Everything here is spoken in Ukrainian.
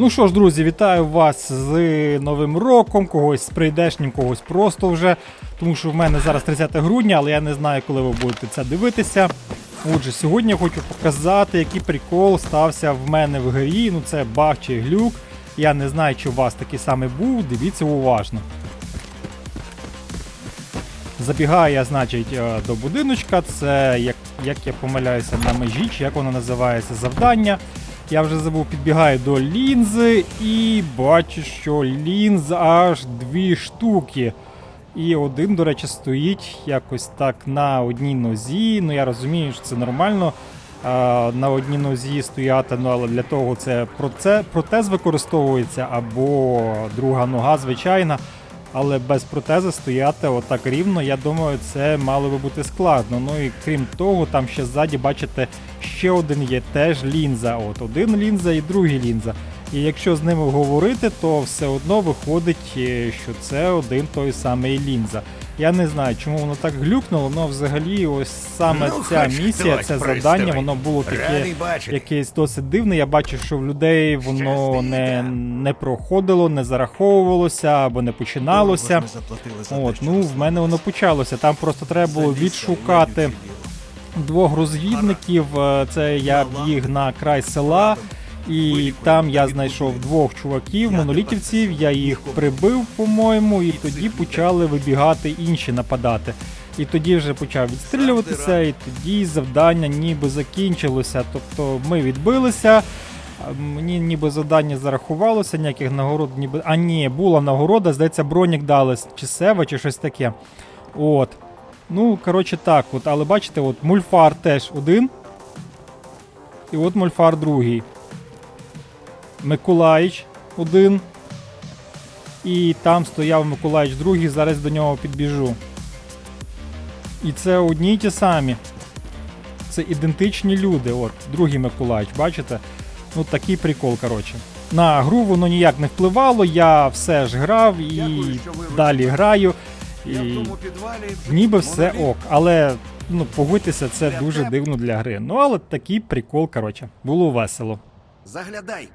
Ну що ж, друзі, вітаю вас з Новим роком, когось з прийдешнім, когось просто вже. Тому що в мене зараз 30 грудня, але я не знаю, коли ви будете це дивитися. Отже, сьогодні я хочу показати, який прикол стався в мене в грі. Ну це баг чи глюк. Я не знаю, чи у вас такий самий був. Дивіться уважно. Забігаю я, значить, е, до будиночка. Це, як, як я помиляюся, на межі, чи як воно називається, завдання. Я вже забув, підбігаю до лінзи і бачу, що лінз аж дві штуки. І один, до речі, стоїть якось так на одній нозі. Ну я розумію, що це нормально. На одній нозі стояти, ну але для того це протез використовується або друга нога, звичайна. Але без протези стояти отак рівно, я думаю, це мало би бути складно. Ну і крім того, там ще ззаді, бачите, ще один є теж лінза. От один лінза і другий лінза. І якщо з ними говорити, то все одно виходить, е, що це один той самий лінза. Я не знаю, чому воно так глюкнуло, але взагалі ось саме Ну, ця місія, це завдання, воно було таке якесь досить дивне. Я бачив, що в людей воно не, не проходило, не зараховувалося або не починалося. От, ну в мене воно почалося. Там просто треба було відшукати двох розвідників. Е, Це я біг на край села. І там я знайшов двох чуваків, монолітівців, я їх прибив, по-моєму, і тоді почали вибігати інші нападати. І тоді вже почав відстрілюватися, і тоді завдання ніби закінчилося. Тобто ми відбилися, мені ніби завдання зарахувалося, ніяких нагород ніби. А ні, була нагорода, здається, бронік дали чи сева, чи щось таке. От. Ну, коротше, так, от, але бачите, от мульфар теж один. І от мульфар другий. Миколаїч один. І там стояв Миколаїч другий, зараз до нього підбіжу. І це одні й ті самі. Це ідентичні люди. От, другий Миколаїч, бачите? Ну такий прикол, коротше. На гру воно ніяк не впливало, я все ж грав і Дякую, далі граю. І ніби все ок. Але ну, погодьтеся, це дуже дивно для гри. Ну, але такий прикол, коротше, було весело. Заглядай.